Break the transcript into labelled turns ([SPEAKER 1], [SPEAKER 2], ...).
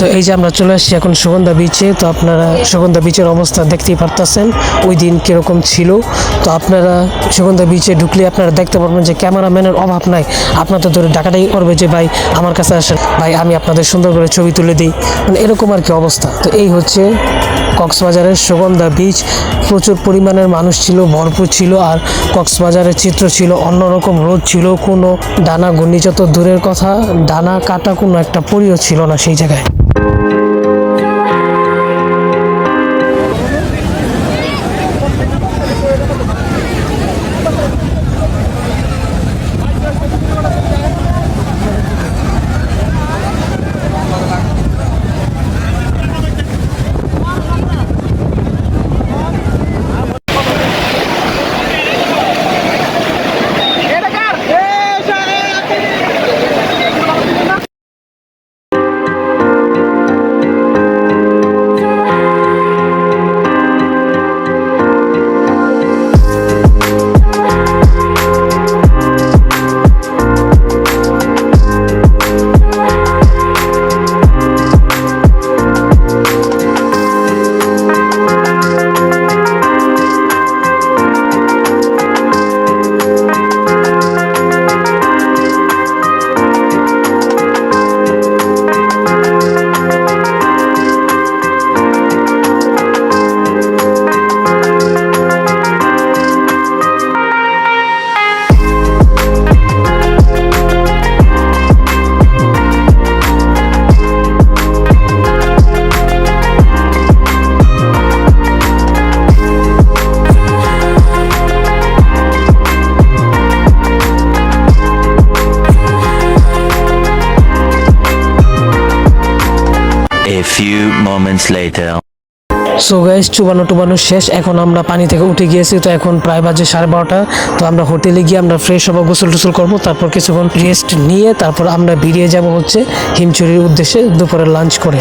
[SPEAKER 1] তো এই যে আমরা চলে আসছি এখন সুগন্ধা বিচে তো আপনারা সুগন্ধা বিচের অবস্থা দেখতেই পারতেছেন। ওই দিন কীরকম ছিল? তো আপনারা সুগন্ধা বিচে ঢুকলে আপনারা দেখতে পারবেন যে ক্যামেরাম্যানের অভাব নাই। আপনাদের ধরে ডাকাটাই করবে যে, ভাই, আমার কাছে আসেন। ভাই, আমি আপনাদের সুন্দর করে ছবি তুলে দিই। মানে এরকম আর কি অবস্থা। তো এই হচ্ছে কক্সবাজারের সুগন্ধা বিচ প্রচুর পরিমাণের মানুষ ছিল, ভরপুর ছিল, আর কক্সবাজারের চিত্র ছিল অন্যরকম। রোদ ছিল, কোনো ডানা ঘূর্ণিঝড় তো দূরের কথা। ডানা কাটা কোনো একটা পরিও ছিল না সেই জায়গায়।
[SPEAKER 2] A few moments later.
[SPEAKER 1] So guys চুবানো টুবানো শেষ। এখন আমরা পানি থেকে উঠে গিয়েছি, তো এখন প্রায় বাজে সাড়ে বারোটা। তো আমরা হোটেলে গিয়ে আমরা ফ্রেশ হব, গোসল টুসল করব, তারপর কিছুক্ষণ রেস্ট নিয়ে তারপর আমরা বেরিয়ে যাব হচ্ছে হিমচুরির উদ্দেশ্যে দুপুরে লাঞ্চ করে।